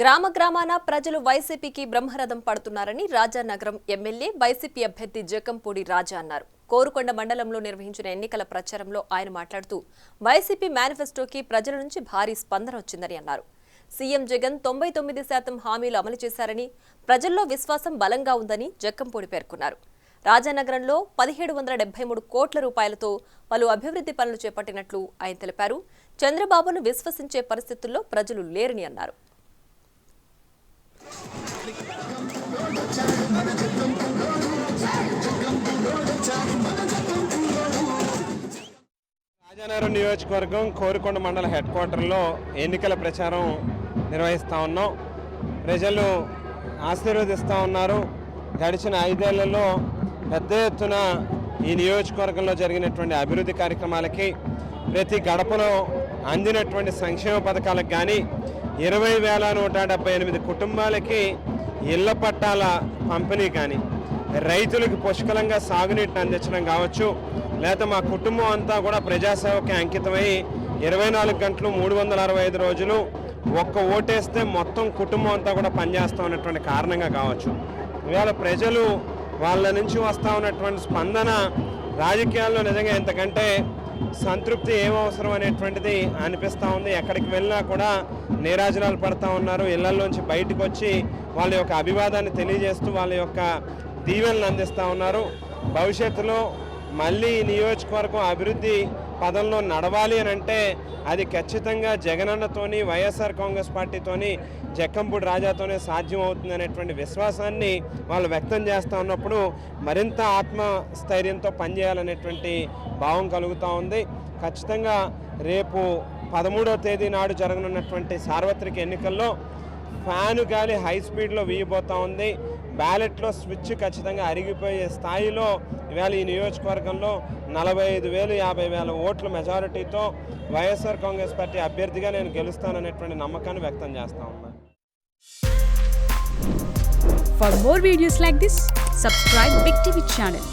గ్రామ గ్రామాన ప్రజలు వైసీపీకి బ్రహ్మరథం పడుతున్నారని రాజానగరం ఎమ్మెల్యే వైసీపీ అభ్యర్థి జకంపూడి రాజా అన్నారు. కోరుకొండ మండలంలో నిర్వహించిన ఎన్నికల ప్రచారంలో ఆయన మాట్లాడుతూ వైసీపీ మేనిఫెస్టోకి ప్రజల నుంచి భారీ స్పందన వచ్చిందని అన్నారు. సీఎం జగన్ తొంభై తొమ్మిది శాతం హామీలు అమలు చేశారని ప్రజల్లో విశ్వాసం బలంగా ఉందని జక్కంపూడి పేర్కొన్నారు. రాజానగరంలో పదిహేడు వందల డెబ్బై మూడు కోట్ల రూపాయలతో పలు అభివృద్ధి పనులు చేపట్టినట్లు ఆయన తెలిపారు. చంద్రబాబును విశ్వసించే పరిస్థితుల్లో ప్రజలు లేరని అన్నారు. రాజానగరం నియోజకవర్గం కోరికొండ మండల హెడ్ క్వార్టర్లో ఎన్నికల ప్రచారం నిర్వహిస్తూ ఉన్నాం. ప్రజలు ఆశీర్వదిస్తూ ఉన్నారు. గడిచిన ఐదేళ్ళలో పెద్ద ఎత్తున ఈ నియోజకవర్గంలో జరిగినటువంటి అభివృద్ధి కార్యక్రమాలకి ప్రతి గడపలో అందినటువంటి సంక్షేమ పథకాలకు కానీ ఇరవై వేల నూట డెబ్బై ఎనిమిది కుటుంబాలకి ఇళ్ళ పట్టాల పంపిణీ కానీ రైతులకు పుష్కలంగా సాగునీటిని అందించడం కావచ్చు. లేదా మా కుటుంబం అంతా కూడా ప్రజాసేవకి అంకితమై ఇరవై నాలుగు గంటలు మూడు వందల అరవై ఐదు రోజులు ఒక్క ఓటేస్తే మొత్తం కుటుంబం అంతా కూడా పనిచేస్తూ ఉన్నటువంటి కారణంగా కావచ్చు. ఇవాళ ప్రజలు వాళ్ళ నుంచి వస్తూ ఉన్నటువంటి స్పందన రాజకీయాల్లో నిజంగా ఎంతకంటే సంతృప్తి ఏమవసరం అవసరం అనేటువంటిది అనిపిస్తూ ఉంది. ఎక్కడికి వెళ్ళినా కూడా నీరాజనాలు పడతా ఉన్నారు. ఇళ్ళలోంచి బయటకు వచ్చి వాళ్ళ యొక్క అభివాదాన్ని తెలియజేస్తూ వాళ్ళ యొక్క దీవెనలు అందిస్తూ ఉన్నారు. భవిష్యత్తులో మళ్ళీ ఈ నియోజకవర్గం అభివృద్ధి పదంలో నడవాలి అని అంటే అది ఖచ్చితంగా జగనన్నతోని వైఎస్ఆర్ కాంగ్రెస్ పార్టీతోని జక్కంపూడి రాజాతోనే సాధ్యం అవుతుంది అనేటువంటి విశ్వాసాన్ని వాళ్ళు వ్యక్తం చేస్తూ ఉన్నప్పుడు మరింత ఆత్మస్థైర్యంతో పనిచేయాలనేటువంటి భావం కలుగుతూ ఉంది. ఖచ్చితంగా రేపు పదమూడవ తేదీ నాడు జరగనున్నటువంటి సార్వత్రిక ఎన్నికల్లో ఫ్యాను గాలి హై స్పీడ్లో వీయబోతూ ఉంది. బ్యాలెట్లో స్విచ్ ఖచ్చితంగా అరిగిపోయే స్థాయిలో ఇవాళ ఈ నియోజకవర్గంలో నలభై ఐదు వేలు యాభై వేల ఓట్ల మెజారిటీతో వైఎస్ఆర్ కాంగ్రెస్ పార్టీ అభ్యర్థిగా నేను గెలుస్తాననేటువంటి నమ్మకాన్ని వ్యక్తం చేస్తా ఉన్నా. For more videos like this subscribe Big TV channel